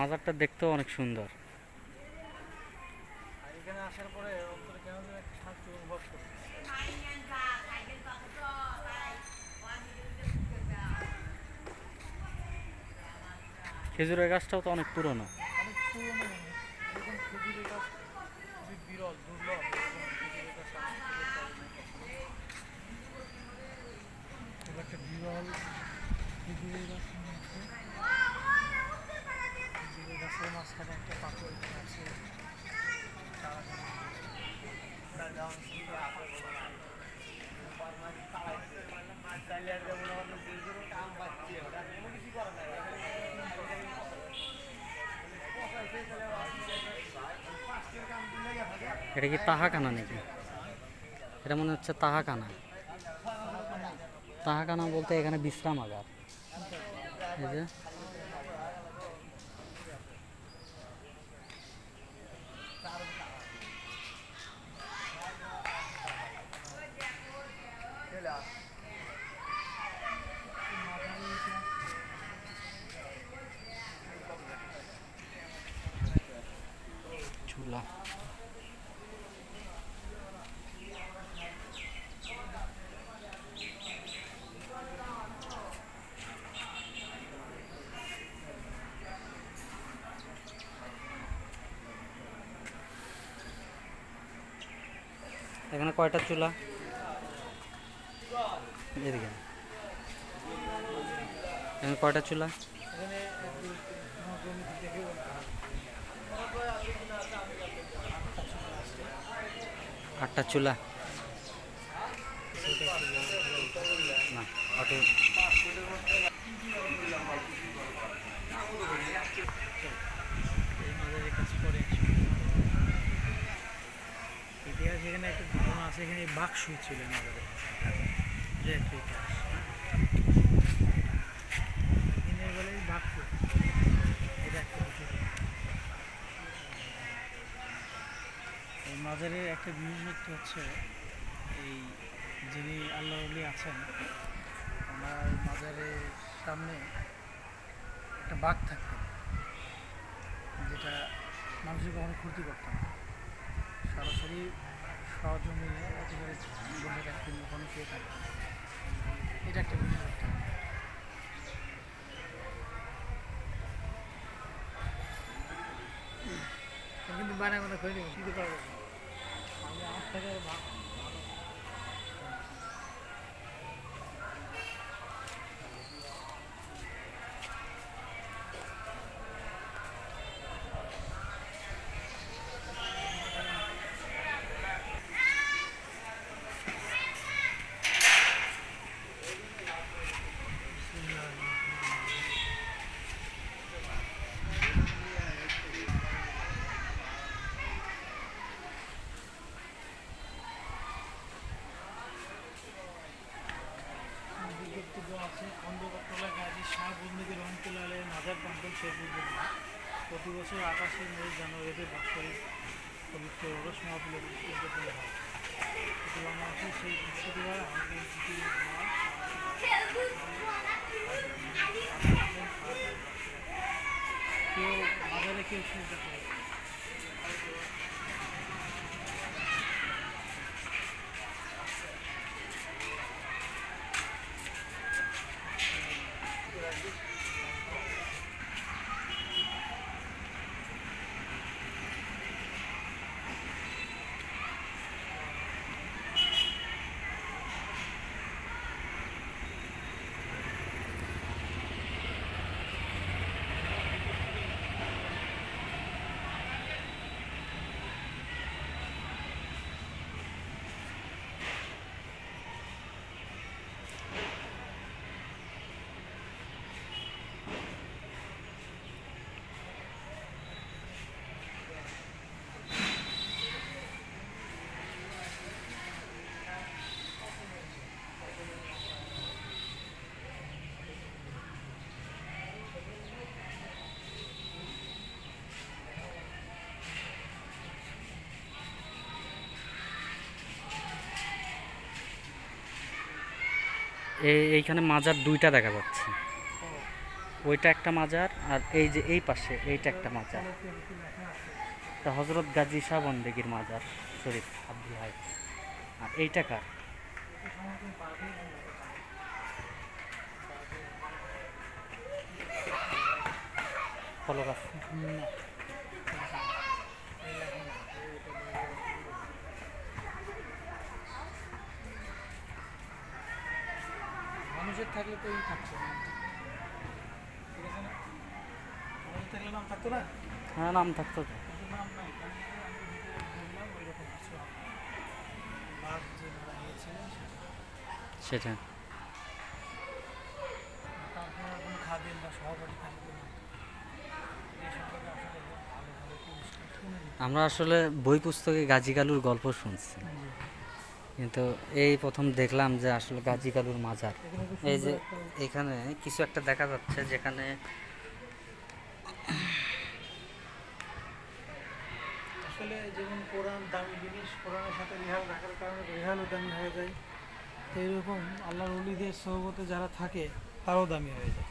মাজারটা দেখতেও অনেক সুন্দর। এখানে আসার পরে খেজুরের গাছটাও তো অনেক পুরনো। অনেক পুরনো এরকম খেজুরের গাছ খুবই বিরল দুর্লভ এরকম খেজুরের গাছ আমি খুঁজে পাইনি কখনো। খুব একটা বিরল খেজুরের গাছ মনে হচ্ছে খেজুরের গাছের মাঝখানে একটা পাথর আছে চারা গাছ। এটা কি তাহাকানা নাকি? এটা মনে হচ্ছে তাহাকানা তাহাকানা বলতে এখানে বিশ্রাম আগার এই কয়টা চুলা? এদিকে। এখানে কয়টা চুলা। আটটা চুলা। না অটো এই মাজারের কাজ করে ইতিহাস এখানে একটা ঘটনা আছে ছিলেন বেলায় বাঘ এটা একটা এই মাজারের একটা বিশেষত্ব হচ্ছে এই যিনি আল্লাহ আলী আছেন, ওনার মাজারের সামনে একটা বাঘ থাকতো, যেটা মানুষের কখনো ক্ষতি করতাম না। সরাসরি সজমিনে একেবারে বসে থাকতেন ওখানে শুয়ে থাকতেন এটা একটা কিন্তু বানায় মনে করি পারব না। আমি আমার থেকে আরও ভা- ভালো বিজ্ঞপ্তি দেওয়া আছে খন্দকারতলা গাজী শাহ বন্দুকি রহমতুল্লাহ আলের মাজার প্রাঙ্গন শেরপুর জেলা প্রতি বছর আঠাশে মে, জানুয়ারিতে বাৎসরিক পবিত্র রস মহাপুলের উদযাপন হয়। বাংলাদেশের সেই বৃহস্পতিবার আমাদের কেউ বাজারে কেউ শুনতে পারে। এইখানে মাজার দুইটা দেখা যাচ্ছে। ওইটা একটা মাজার আর এই যে এই পাশে এইটা একটা মাজার। এটা হজরত গাজী শাহ বন্দেগীর মাজার, শরীফ আব্দুল হাই। আর এইটা কার? ফলক আছে। মানুষের থাকলে তো এই থাকছে না। ঠিক আছে না? মানুষের থাকলে নাম থাকতো না? হ্যাঁ নাম থাকতো তো। নাম নাই সেটা। বা সহপাঠী আমরা আসলে বই পুস্তকে গাজী কালুর গল্প শুনছি। কিন্তু এই প্রথম দেখলাম যে আসলে গাজী কালুর মাজার। এই যে এখানে কিছু একটা দেখা যাচ্ছে যেখানে আসলে যেমন কোরআন দামি জিনিস, কোরআনের সাথে রেহাল রাখার কারণে রেহালও দামি হয়ে যায়। তো এইরকম আল্লাহর অলিদের সহবতে যারা থাকে, তারাও দামি হয়ে যায়।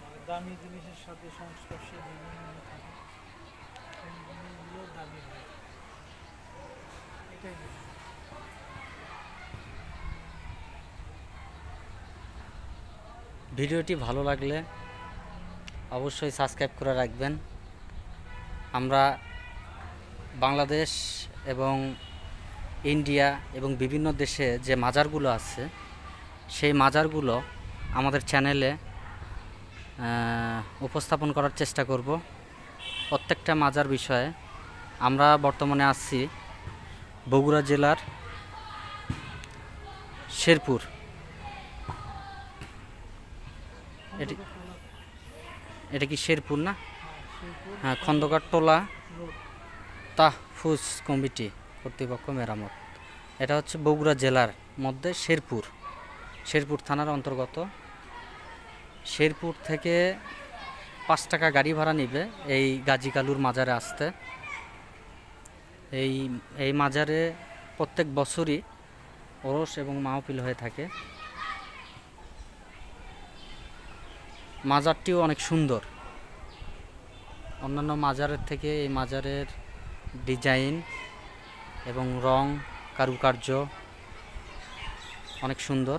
মানে দামি জিনিসের সাথে সংস্পর্শে বিভিন্ন থাকে। ভিডিওটি ভালো লাগলে অবশ্যই সাবস্ক্রাইব করে রাখবেন। আমরা বাংলাদেশ এবং ইন্ডিয়া এবং বিভিন্ন দেশে যে মাজারগুলো আছে, সেই মাজারগুলো আমাদের চ্যানেলে উপস্থাপন করার চেষ্টা করব। প্রত্যেকটা মাজার বিষয়ে আমরা বর্তমানে আছি বগুড়া জেলার শেরপুর। এটি এটা কি শেরপুর না? হ্যাঁ খন্দকার টোলা তাহফুজ কমিটি কর্তৃপক্ষ মেরামত। এটা হচ্ছে বগুড়া জেলার মধ্যে শেরপুর। শেরপুর থানার অন্তর্গত। শেরপুর থেকে পাঁচ টাকা গাড়ি ভাড়া নিবে এই গাজী কালুর মাজারে আসতে। এই এই মাজারে প্রত্যেক বছরই ওরস এবং মাহফিল হয়ে থাকে। মাজারটিও অনেক সুন্দর। অন্যান্য মাজারের থেকে এই মাজারের ডিজাইন এবং রং, কারুকার্য অনেক সুন্দর।